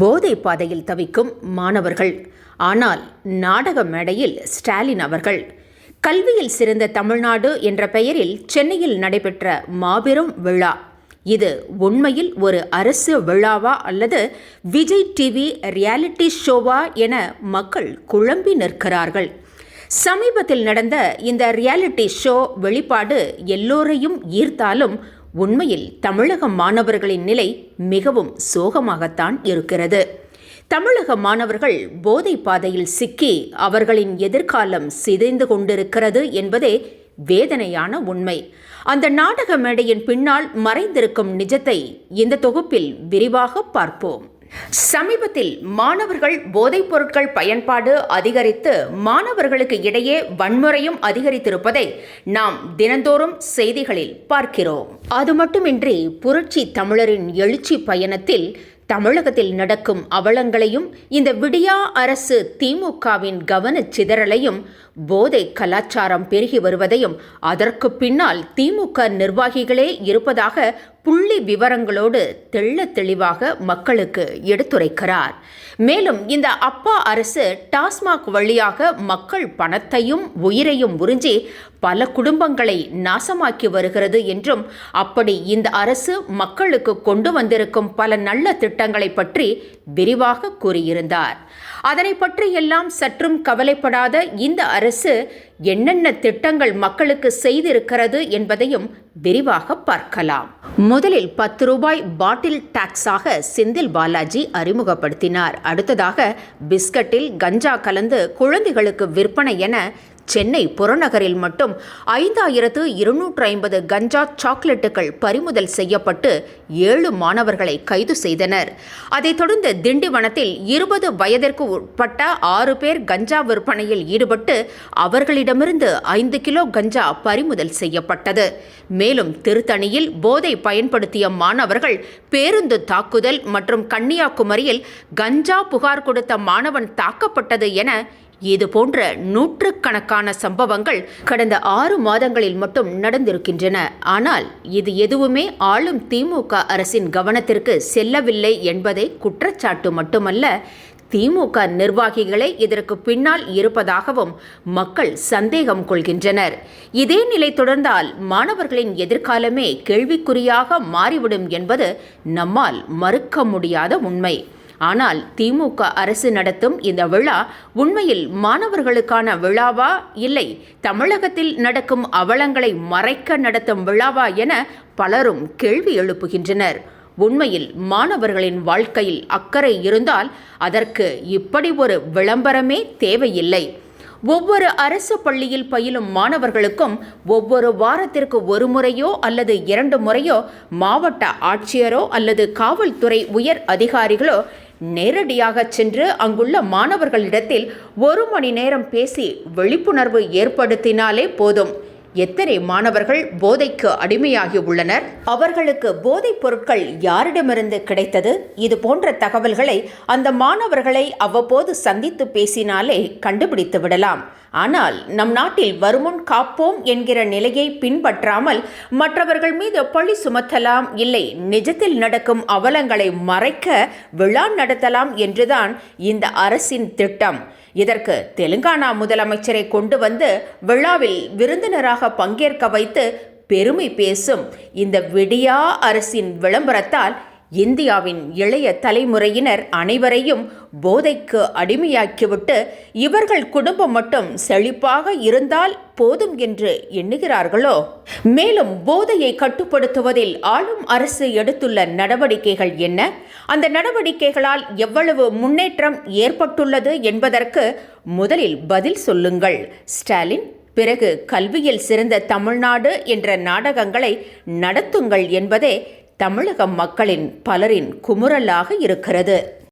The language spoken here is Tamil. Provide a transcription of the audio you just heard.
போதை பாதையில் தவிக்கும் மாணவர்கள். ஆனால் நாடக மேடையில் ஸ்டாலின் அவர்கள் கல்வியில் சிறந்த தமிழ்நாடு என்ற பெயரில் சென்னையில் நடைபெற்ற மாபெரும் விழா. இது உண்மையில் ஒரு அரசு விழாவா அல்லது விஜய் டிவி ரியாலிட்டி ஷோவா என மக்கள் குழம்பி நிற்கிறார்கள். சமீபத்தில் நடந்த இந்த ரியாலிட்டி ஷோ வெளிப்பாடு எல்லோரையும் ஈர்த்தாலும் உண்மையில் தமிழக மாணவர்களின் நிலை மிகவும் சோகமாகத்தான் இருக்கிறது. தமிழக மாணவர்கள் போதை பாதையில் சிக்கி அவர்களின் எதிர்காலம் சிதைந்து கொண்டிருக்கிறது என்பதே வேதனையான உண்மை. அந்த நாடக மேடையின் பின்னால் மறைந்திருக்கும் நிஜத்தை இந்த தொகுப்பில் விரிவாக பார்ப்போம். சமீபத்தில் மாணவர்கள் போதைப் பொருட்கள் பயன்பாடு அதிகரித்து மாணவர்களுக்கு இடையே வன்முறையும் அதிகரித்திருப்பதை நாம் தினந்தோறும் செய்திகளில் பார்க்கிறோம். அது மட்டுமின்றி புரட்சி தமிழரின் எழுச்சி பயணத்தில் தமிழகத்தில் நடக்கும் அவலங்களையும் இந்த விடியா அரசு திமுகவின் கவனச் சிதறலையும் போதை கலாச்சாரம் பெருகி வருவதையும் அதற்கு பின்னால் திமுக நிர்வாகிகளே இருப்பதாக புள்ளி விவரங்களோடு தெள்ள தெளிவாக மக்களுக்கு எடுத்துரைக்கிறார். மேலும் இந்த அப்பா அரசு டாஸ்மாக் வழியாக மக்கள் பணத்தையும் உயிரையும் உறிஞ்சி பல குடும்பங்களை நாசமாக்கி வருகிறது என்றும் அப்படி இந்த அரசு மக்களுக்கு கொண்டு வந்திருக்கும் பல நல்ல திட்டங்களை பற்றி விரிவாக கூறியிருந்தார். அதனை பற்றி எல்லாம் சற்றும் கவலைப்படாத இந்த அரசு என்னென்ன திட்டங்கள் மக்களுக்கு செய்திருக்கிறது என்பதையும் விரிவாக பார்க்கலாம். முதலில் பத்து ரூபாய் பாட்டில் டாக்ஸாக செந்தில் பாலாஜி அறிமுகப்படுத்தினார். அடுத்ததாக பிஸ்கட்டில் கஞ்சா கலந்து குழந்தைகளுக்கு விற்பனை என சென்னை புறநகரில் மட்டும் ஐந்தாயிரத்து இருநூற்று ஐம்பது கஞ்சா சாக்லேட்டுகள் பறிமுதல் செய்யப்பட்டு ஏழு மாணவர்களை கைது செய்தனர். அதைத் தொடர்ந்து திண்டிவனத்தில் இருபது வயதிற்கு உட்பட்ட ஆறு பேர் கஞ்சா விற்பனையில் ஈடுபட்டு அவர்களிடமிருந்து ஐந்து கிலோ கஞ்சா பறிமுதல் செய்யப்பட்டது. மேலும் திருத்தணியில் போதை பயன்படுத்திய மாணவர்கள் பேருந்து தாக்குதல் மற்றும் கன்னியாகுமரியில் கஞ்சா புகார் கொடுத்த மாணவன் தாக்கப்பட்டது என இது போன்ற நூற்றுக்கணக்கான சம்பவங்கள் கடந்த ஆறு மாதங்களில் மட்டும் நடந்திருக்கின்றன. ஆனால் இது எதுவுமே ஆளும் திமுக அரசின் கவனத்திற்கு செல்லவில்லை என்பதை குற்றச்சாட்டு மட்டுமல்ல திமுக நிர்வாகிகளே இதற்கு பின்னால் இருப்பதாகவும் மக்கள் சந்தேகம் கொள்கின்றனர். இதே நிலை தொடர்ந்தால் மாணவர்களின் எதிர்காலமே கேள்விக்குறியாக மாறிவிடும் என்பது நம்மால் மறுக்க முடியாத உண்மை. ஆனால் திமுக அரசு நடத்தும் இந்த விழா உண்மையில் மாணவர்களுக்கான விழாவா? இல்லை தமிழகத்தில் நடக்கும் அவலங்களை மறைக்க நடத்தும் விழாவா என பலரும் கேள்வி எழுப்புகின்றனர். உண்மையில் மாணவர்களின் வாழ்க்கையில் அக்கறை இருந்தால் அதற்கு இப்படி ஒரு விளம்பரமே தேவையில்லை. ஒவ்வொரு அரசு பள்ளியில் பயிலும் மாணவர்களுக்கும் ஒவ்வொரு வாரத்திற்கு ஒரு முறையோ அல்லது இரண்டு முறையோ மாவட்ட ஆட்சியரோ அல்லது காவல்துறை உயர் அதிகாரிகளோ நேரடியாக சென்று அங்குள்ள மாணவர்களிடத்தில் ஒரு மணி நேரம் பேசி விழிப்புணர்வு ஏற்படுத்தினாலே போதும். எத்தனை மாணவர்கள் போதைக்கு அடிமையாகி உள்ளனர்? அவர்களுக்கு போதைப் பொருட்கள் யாரிடமிருந்து கிடைத்தது? இது போன்ற தகவல்களை அந்த மாணவர்களை அவ்வப்போது சந்தித்து பேசினாலே கண்டுபிடித்து விடலாம். ஆனால் நம் நாட்டில் வருமுன் காப்போம் என்கிற நிலையை பின்பற்றாமல் மற்றவர்கள் மீது பழி சுமத்தலாம் இல்லை. நிஜத்தில் நடக்கும் அவலங்களை மறைக்க விழா நடத்தலாம் என்றுதான் இந்த அரசின் திட்டம். இதற்கு தெலுங்கானா முதலமைச்சரை கொண்டு வந்து விழாவில் விருந்தினராக பங்கேற்க வைத்து பெருமை பேசும் இந்த விடியா அரசின் விளம்பரத்தால் இந்தியாவின் இளைய தலைமுறையினர் அனைவரையும் போதைக்கு அடிமையாக்கிவிட்டு இவர்கள் குடும்பம் மட்டும் செழிப்பாக இருந்தால் போதும் என்று எண்ணுகிறார்களோ? மேலும் போதையை கட்டுப்படுத்துவதில் ஆளும் அரசு எடுத்துள்ள நடவடிக்கைகள் என்ன? அந்த நடவடிக்கைகளால் எவ்வளவு முன்னேற்றம் ஏற்பட்டுள்ளது என்பதற்கு முதலில் பதில் சொல்லுங்கள். ஸ்டாலின் பிறகு கல்வியில் சிறந்த தமிழ்நாடு என்ற நாடகங்களை நடத்துங்கள் என்பதே தமிழக மக்களின் பலரின் குமுறலாக இருக்கிறது.